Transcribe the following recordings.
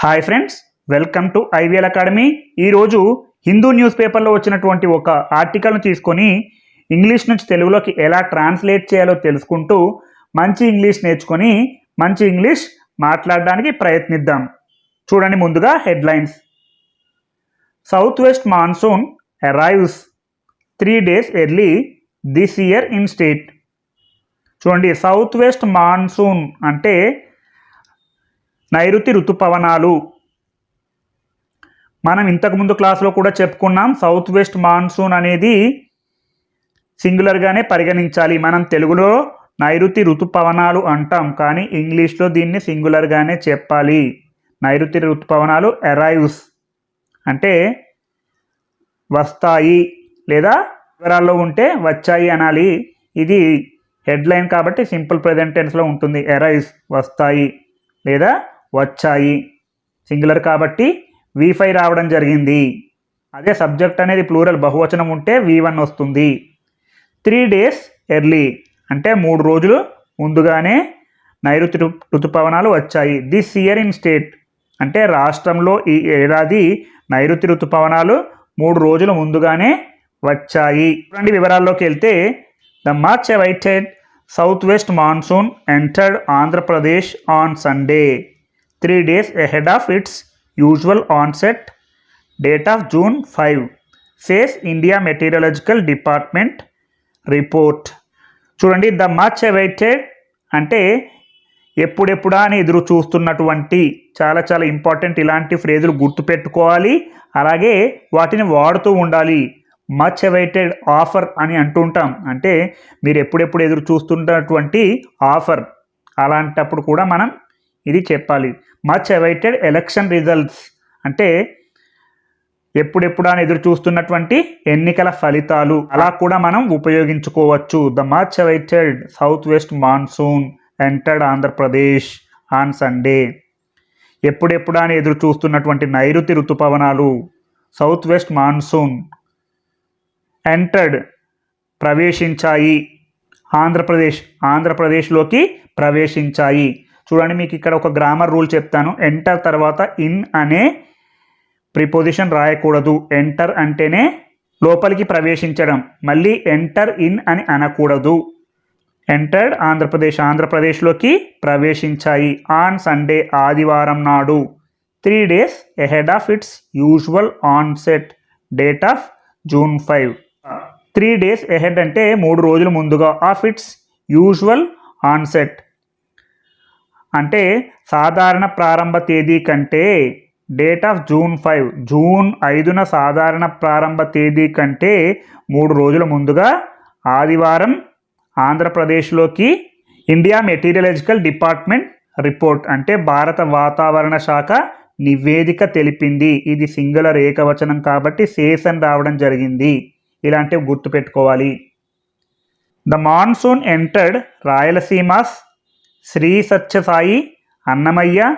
Hi friends welcome to IVL academy ఈరోజు Hindu news పేపర్లో వచ్చినటువంటి ఒక ఆర్టికల్ను తీసుకొని ఇంగ్లీష్ నుంచి తెలుగులోకి ఎలా ట్రాన్స్లేట్ చేయాలో తెలుసుకుంటూ మంచి ఇంగ్లీష్ నేర్చుకొని మంచి ఇంగ్లీష్ మాట్లాడడానికి ప్రయత్నిద్దాం. చూడండి ముందుగా headlines south west monsoon arrives three days early this year in state చూడండి సౌత్ వెస్ట్ మాన్సూన్ అంటే నైరుతి ఋతుపవనాలు. మనం ఇంతకుముందు క్లాస్లో కూడా చెప్పుకున్నాం సౌత్ వెస్ట్ మాన్సూన్ అనేది సింగులర్గానే పరిగణించాలి. మనం తెలుగులో నైరుతి ఋతుపవనాలు అంటాం కానీ ఇంగ్లీష్లో దీన్ని సింగులర్గానే చెప్పాలి. నైరుతి ఋతుపవనాలు అరైవ్స్ అంటే వస్తాయి లేదా వివరాల్లో ఉంటే వచ్చాయి అనాలి. ఇది హెడ్లైన్ కాబట్టి సింపుల్ ప్రజెంట్ టెన్స్లో ఉంటుంది. అరైవ్స్ వస్తాయి లేదా వచ్చాయి. సింగులర్ కాబట్టి వి ఫైవ్ రావడం జరిగింది. అదే సబ్జెక్ట్ అనేది ప్లూరల్ బహువచనం ఉంటే వి వన్ వస్తుంది. త్రీ డేస్ ఎర్లీ అంటే మూడు రోజులు ముందుగానే నైరుతి ఋతుపవనాలు వచ్చాయి. దిస్ ఇయర్ ఇన్ స్టేట్ అంటే రాష్ట్రంలో ఈ ఏడాది నైరుతి ఋతుపవనాలు మూడు రోజులు ముందుగానే వచ్చాయి. చూడండి వివరాల్లోకి వెళ్తే the much awaited south west monsoon entered Andhra Pradesh on Sunday three days ahead of its usual onset date of June five says India meteorological department report చూడండి ద మచ్ అవైటెడ్ అంటే ఎప్పుడెప్పుడా అని ఎదురు చూస్తున్నటువంటి చాలా చాలా ఇంపార్టెంట్ ఇలాంటి ఫ్రేజులు గుర్తుపెట్టుకోవాలి అలాగే వాటిని వాడుతూ ఉండాలి. మచ్ అవైటెడ్ ఆఫర్ అని అంటుంటాం. అంటే మీరు ఎప్పుడెప్పుడు ఎదురు చూస్తున్నటువంటి ఆఫర్. అలాంటప్పుడు కూడా మనం ఇది చెప్పాలి. మచ్ అవైటెడ్ ఎలక్షన్ రిజల్ట్స్ అంటే ఎప్పుడెప్పుడు అని ఎదురు చూస్తున్నటువంటి ఎన్నికల ఫలితాలు. అలా కూడా మనం ఉపయోగించుకోవచ్చు. The much awaited south west monsoon entered Andhra Pradesh on Sunday ఎప్పుడెప్పుడు అని ఎదురు చూస్తున్నటువంటి నైరుతి ఋతుపవనాలు. సౌత్ వెస్ట్ మాన్సూన్ ఎంటర్డ్ ప్రవేశించాయి. ఆంధ్రప్రదేశ్ ఆంధ్రప్రదేశ్లోకి ప్రవేశించాయి. చూడండి మీకు ఇక్కడ ఒక గ్రామర్ రూల్ చెప్తాను. ఎంటర్ తర్వాత ఇన్ అనే ప్రిపోజిషన్ రాయకూడదు. ఎంటర్ అంటేనే లోపలికి ప్రవేశించడం. మళ్ళీ ఎంటర్ ఇన్ అని అనకూడదు. ఎంటర్డ్ ఆంధ్రప్రదేశ్. ఆంధ్రప్రదేశ్లోకి ప్రవేశించాయి. ఆన్ సండే ఆదివారం నాడు. Three days ahead of its usual onset date of June five three days ahead అంటే మూడు రోజులు ముందుగా ఆఫ్ ఇట్స్ యూజువల్ ఆన్సెట్ అంటే సాధారణ ప్రారంభ తేదీ కంటే date of June five June ఐదున సాధారణ ప్రారంభ తేదీ కంటే మూడు రోజుల ముందుగా ఆదివారం ఆంధ్రప్రదేశ్లోకి ఇండియా మెటీరియలాజికల్ డిపార్ట్మెంట్ రిపోర్ట్ అంటే భారత వాతావరణ శాఖ నివేదిక తెలిపింది. ఇది సింగులర్ ఏకవచనం కాబట్టి సేసన్ రావడం జరిగింది. ఇలాంటివి గుర్తుపెట్టుకోవాలి. The monsoon entered Rayalaseema's Sri Sathya Sai Annamayya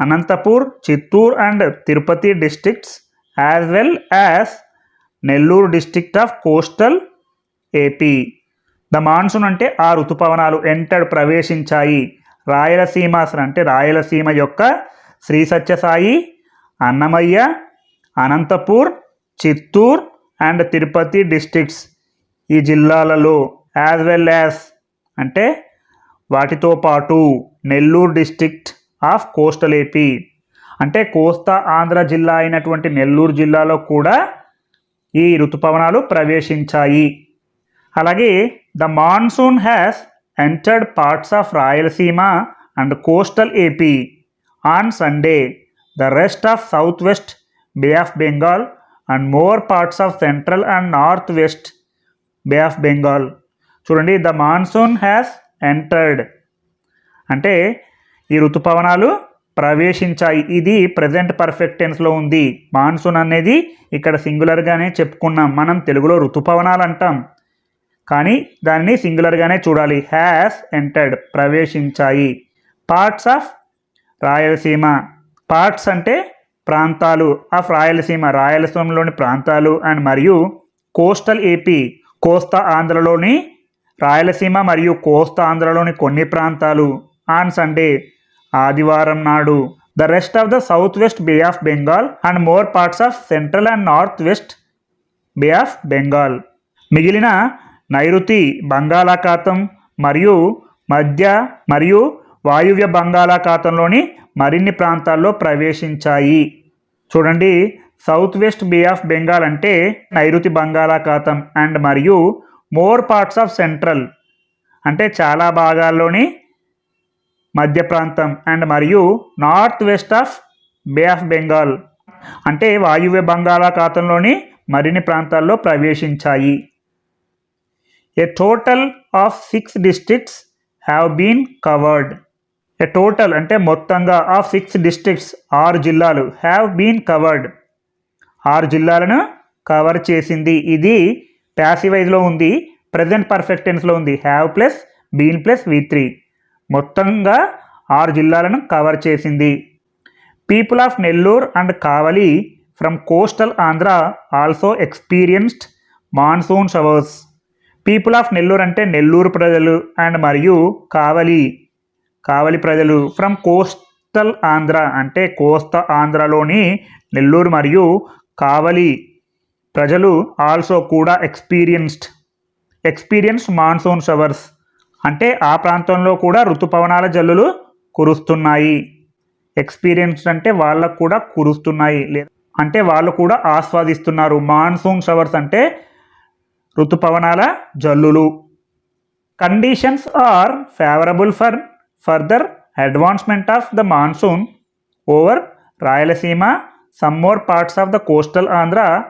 Anantapur Chittoor and Tirupati districts as well as Nellore district of coastal AP. The monsoon అంటే ఆ ఋతుపవనాలు ఎంటర్ ప్రవేశించాయి. రాయలసీమ అంటే రాయలసీమ యొక్క శ్రీ సత్యసాయి అన్నమయ్య అనంతపూర్ చిత్తూర్ అండ్ తిరుపతి డిస్ట్రిక్ట్స్ ఈ జిల్లాలలో యాజ్ వెల్ యాజ్ అంటే వాటితో పాటు Nellore district of coastal AP అంటే కోస్తా ఆంధ్ర జిల్లా అయినటువంటి నెల్లూరు జిల్లాలో కూడా ఈ ఋతుపవనాలు ప్రవేశించాయి. అలాగే the monsoon has entered parts of Rayalaseema and coastal AP on Sunday. The rest of south west bay of Bengal and more parts of central and north west bay of Bengal. చూడండి the monsoon has entered అంటే ఈ ఋతుపవనాలు ప్రవేశించాయి. ఇది present perfect టెన్స్లో ఉంది. Monsoon అనేది ఇక్కడ సింగులర్గానే చెప్పుకున్నాం. మనం తెలుగులో ఋతుపవనాలు అంటాం. కానీ దాన్ని సింగులర్గానే చూడాలి. Has entered ప్రవేశించాయి. Parts of Rayalaseema. Parts అంటే ప్రాంతాలు. ఆఫ్ రాయలసీమ. రాయలసీమలోని ప్రాంతాలు అండ్ మరియు కోస్టల్ ఏపీ కోస్తా ఆంధ్రలోని రాయలసీమ మరియు కోస్తా ఆంధ్రలోని కొన్ని ప్రాంతాలు. ఆన్ సండే ఆదివారం నాడు the rest of the south west bay of Bengal and more parts of central and north west bay of Bengal. మిగిలిన నైరుతి బంగాళాఖాతం మరియు మధ్య మరియు వాయువ్య బంగాళాఖాతంలోని మరిన్ని ప్రాంతాల్లో ప్రవేశించాయి. చూడండి south west bay of Bengal అంటే నైరుతి బంగాళాఖాతం అండ్ మరియు మోర్ పార్ట్స్ ఆఫ్ సెంట్రల్ అంటే చాలా భాగాల్లోని మధ్య ప్రాంతం అండ్ మరియు north west of bay of Bengal అంటే వాయువ్య బంగాళాఖాతంలోని మరిన్ని ప్రాంతాల్లో ప్రవేశించాయి. A total of six districts have been covered a total అంటే మొత్తంగా ఆఫ్ సిక్స్ డిస్ట్రిక్ట్స్ ఆరు జిల్లాలు హ్యావ్ బీన్ కవర్డ్ ఆరు జిల్లాలను కవర్ చేసింది. ఇది ప్యాసివైజ్లో ఉంది ప్రజెంట్ పర్ఫెక్ట్ టెన్స్లో ఉంది. Have plus been plus V three మొత్తంగా ఆరు జిల్లాలను కవర్ చేసింది. People of Nellore and Kavali from coastal Andhra also experienced monsoon showers people of Nellore అంటే నెల్లూరు ప్రజలు అండ్ మరియు కావలి కావలి ప్రజలు ఫ్రమ్ కోస్టల్ ఆంధ్ర అంటే కోస్తా ఆంధ్రలోని నెల్లూరు మరియు కావలి ప్రజలు ఆల్సో కూడా ఎక్స్పీరియన్స్డ్ ఎక్స్పీరియన్స్ మాన్సూన్ షవర్స్ అంటే ఆ ప్రాంతంలో కూడా ఋతుపవనాల జల్లులు కురుస్తున్నాయి. ఎక్స్పీరియన్స్ అంటే వాళ్ళకు కూడా కురుస్తున్నాయి. అంటే వాళ్ళు కూడా ఆస్వాదిస్తున్నారు. మాన్సూన్ షవర్స్ అంటే ఋతుపవనాల జల్లులు. Conditions are favourable for further advancement of the monsoon over Rayalaseema some more parts of the coastal Andhra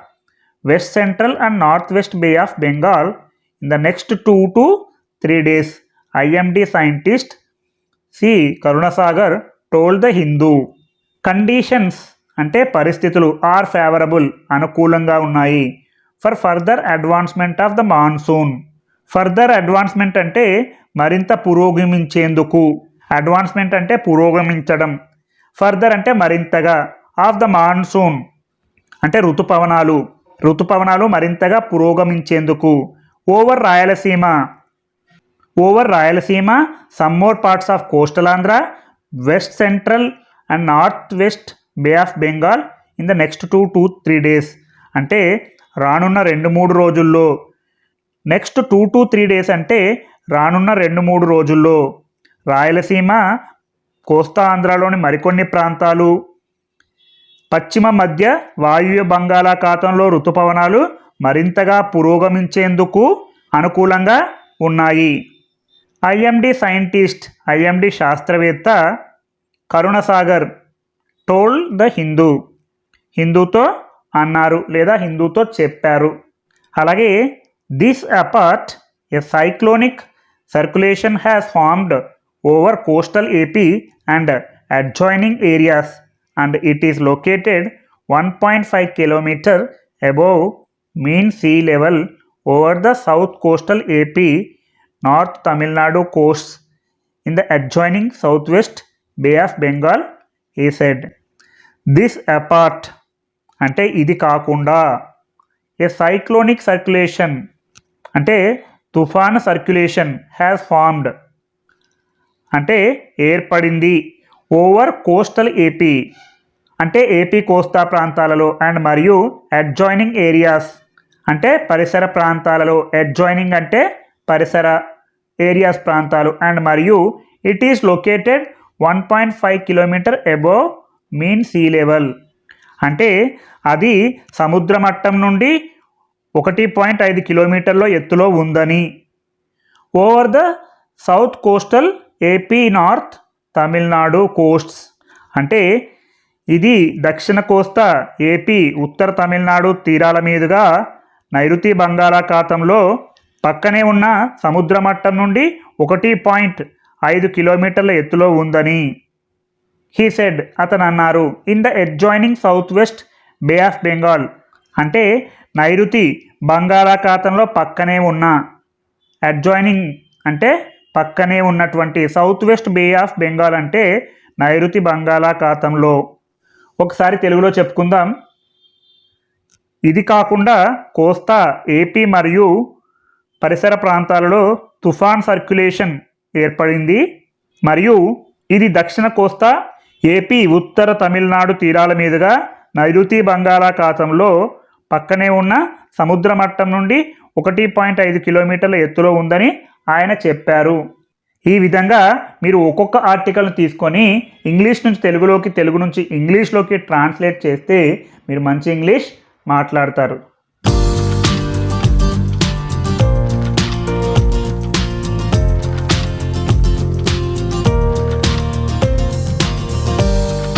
west central and north west bay of Bengal in the next two to three days IMD scientist C Karunasagar told the Hindu conditions అంటే పరిస్థితులు are favourable అనుకూలంగా ఉన్నాయి. For further advancement of the monsoon further advancement అంటే మరింత పురోగమించేందుకు. Advancement అంటే పురోగమించడం. Further అంటే మరింతగా. Of the monsoon అంటే ఋతుపవనాలు. ఋతుపవనాలు మరింతగా పురోగమించేందుకు. Over Rayalaseema. Over Rayalaseema some more parts of coastal Andhra west central and north west bay of Bengal in the next two to three days అంటే రానున్న రెండు మూడు రోజుల్లో. Next two to three days అంటే రానున్న రెండు మూడు రోజుల్లో. రాయలసీమ కోస్తా ఆంధ్రాలోని మరికొన్ని ప్రాంతాలు. పశ్చిమ మధ్య వాయువ్య బంగాళాఖాతంలో ఋతుపవనాలు మరింతగా పురోగమించేందుకు అనుకూలంగా ఉన్నాయి. ఐఎండి సైంటిస్ట్ ఐఎండి శాస్త్రవేత్త కరుణసాగర్ టోల్ ద హిందూ. హిందూతో అన్నారు లేదా హిందూతో చెప్పారు. అలాగే this apart a cyclonic circulation has formed over coastal AP and adjoining areas. And it is located one point five kilometre above mean sea level over the south coastal AP north Tamil Nadu coast in the adjoining south west Bay of Bengal he said this apart అంటే ఇది కాకుండా ఏ cyclonic circulation అంటే తుఫాన్ circulation has formed అంటే ఏర్పడింది. Over coastal AP అంటే AP కోస్తా ప్రాంతాలలో అండ్ మరియు అడ్జాయినింగ్ ఏరియాస్ అంటే పరిసర ప్రాంతాలలో. అడ్జాయినింగ్ అంటే పరిసర ఏరియాస్ ప్రాంతాలు అండ్ మరియు it is located one point five kilometre above mean sea level. అంటే అది సముద్ర మట్టం నుండి ఒకటి పాయింట్ ఐదు కిలోమీటర్ల ఎత్తులో ఉందని. Over the south coastal AP north Tamil Nadu coasts. అంటే ఇది దక్షిణ కోస్తా ఏపీ ఉత్తర తమిళనాడు తీరాల మీదుగా నైరుతి బంగాళాఖాతంలో పక్కనే ఉన్న సముద్ర మట్టం నుండి ఒకటి పాయింట్ ఐదు కిలోమీటర్ల ఎత్తులో ఉందని. హీ సెడ్ అతను అన్నారు in the adjoining south west bay of Bengal అంటే నైరుతి బంగాళాఖాతంలో పక్కనే ఉన్న. అడ్జాయినింగ్ అంటే పక్కనే ఉన్నటువంటి south west bay of Bengal అంటే నైరుతి బంగాళాఖాతంలో. ఒకసారి తెలుగులో చెప్పుకుందాం. ఇది కాకుండా కోస్తా ఏపీ మరియు పరిసర ప్రాంతాలలో తుఫాన్ సర్క్యులేషన్ ఏర్పడింది. మరియు ఇది దక్షిణ కోస్తా ఏపీ ఉత్తర తమిళనాడు తీరాల మీదుగా నైరుతి బంగాళాఖాతంలో పక్కనే ఉన్న సముద్ర మట్టం నుండి ఒకటి పాయింట్ ఐదు కిలోమీటర్ల ఎత్తులో ఉందని ఆయన చెప్పారు. ఈ విధంగా మీరు ఒక్కొక్క ఆర్టికల్ను తీసుకొని ఇంగ్లీష్ నుంచి తెలుగులోకి తెలుగు నుంచి ఇంగ్లీష్లోకి ట్రాన్స్లేట్ చేస్తే మీరు మంచి ఇంగ్లీష్ మాట్లాడతారు.